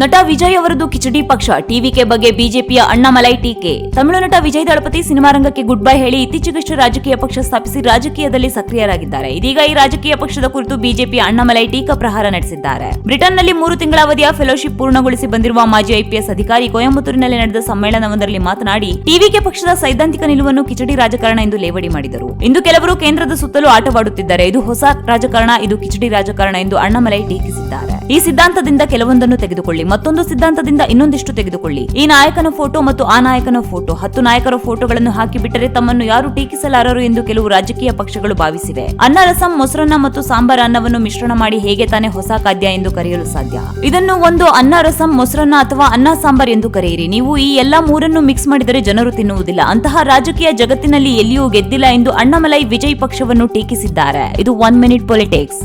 ನಟ ವಿಜಯ್ ಅವರದು ಕಿಚಡಿ ಪಕ್ಷ, ಟಿವಿಕೆ ಬಗ್ಗೆ ಬಿಜೆಪಿಯ ಅಣ್ಣಾಮಲೈ ಟೀಕೆ. ತಮಿಳು ನಟ ವಿಜಯ್ ದಳಪತಿ ಸಿನಿಮಾ ರಂಗಕ್ಕೆ ಗುಡ್ ಬೈ ಹೇಳಿ ಇತ್ತೀಚೆಗಷ್ಟು ರಾಜಕೀಯ ಪಕ್ಷ ಸ್ಥಾಪಿಸಿ ರಾಜಕೀಯದಲ್ಲಿ ಸಕ್ರಿಯರಾಗಿದ್ದಾರೆ. ಇದೀಗ ಈ ರಾಜಕೀಯ ಪಕ್ಷದ ಕುರಿತು ಬಿಜೆಪಿಯ ಅಣ್ಣಾಮಲೈ ಟೀಕಾ ಪ್ರಹಾರ ನಡೆಸಿದ್ದಾರೆ. ಬ್ರಿಟನ್ನಲ್ಲಿ ಮೂರು ತಿಂಗಳ ಅವಧಿಯ ಫೆಲೋಶಿಪ್ ಪೂರ್ಣಗೊಳಿಸಿ ಬಂದಿರುವ ಮಾಜಿ ಐಪಿಎಸ್ ಅಧಿಕಾರಿ ಕೊಯಂಬತ್ತೂರಿನಲ್ಲಿ ನಡೆದ ಸಮ್ಮೇಳನವೊಂದರಲ್ಲಿ ಮಾತನಾಡಿ, ಟಿವಿಕೆ ಪಕ್ಷದ ಸೈದ್ಧಾಂತಿಕ ನಿಲುವನ್ನು ಕಿಚಡಿ ರಾಜಕಾರಣ ಎಂದು ಲೇವಡಿ ಮಾಡಿದರು. ಇಂದು ಕೆಲವರು ಕೇಂದ್ರದ ಸುತ್ತಲೂ ಆಟವಾಡುತ್ತಿದ್ದಾರೆ. ಇದು ಹೊಸ ರಾಜಕಾರಣ, ಇದು ಕಿಚಡಿ ರಾಜಕಾರಣ ಎಂದು ಅಣ್ಣಾಮಲೈ ಟೀಕಿಸಿದ್ದಾರೆ. ಈ ಸಿದ್ಧಾಂತದಿಂದ ಕೆಲವೊಂದನ್ನು ಮತ್ತೊಂದು ಸಿದ್ಧಾಂತದಿಂದ ಇನ್ನೊಂದಿಷ್ಟು ತೆಗೆದುಕೊಳ್ಳಿ. ಈ ನಾಯಕನ ಫೋಟೋ ಮತ್ತು ಆ ನಾಯಕನ ಫೋಟೋ ಹತ್ತು ನಾಯಕರ ಫೋಟೋಗಳನ್ನು ಹಾಕಿಬಿಟ್ಟರೆ ತಮ್ಮನ್ನು ಯಾರು ಟೀಕಿಸಲಾರರು ಎಂದು ಕೆಲವು ರಾಜಕೀಯ ಪಕ್ಷಗಳು ಭಾವಿಸಿವೆ. ಅನ್ನ, ರಸಂ, ಮೊಸರನ್ನ ಮತ್ತು ಸಾಂಬಾರ್ ಅನ್ನವನ್ನು ಮಿಶ್ರಣ ಮಾಡಿ ಹೇಗೆ ತಾನೇ ಹೊಸ ಖಾದ್ಯ ಎಂದು ಕರೆಯಲು ಸಾಧ್ಯ? ಇದನ್ನು ಒಂದು ಅನ್ನ, ರಸಂ, ಮೊಸರನ್ನ ಅಥವಾ ಅನ್ನ, ಸಾಂಬಾರ್ ಎಂದು ಕರೆಯಿರಿ. ನೀವು ಈ ಎಲ್ಲಾ ಮೂರನ್ನು ಮಿಕ್ಸ್ ಮಾಡಿದರೆ ಜನರು ತಿನ್ನುವುದಿಲ್ಲ. ಅಂತಹ ರಾಜಕೀಯ ಜಗತ್ತಿನಲ್ಲಿ ಎಲ್ಲಿಯೂ ಗೆದ್ದಿಲ್ಲ ಎಂದು ಅಣ್ಣಾಮಲೈ ವಿಜಯ್ ಪಕ್ಷವನ್ನು ಟೀಕಿಸಿದ್ದಾರೆ. ಇದು ಒನ್ ಮಿನಿಟ್ ಪೊಲಿಟಿಕ್ಸ್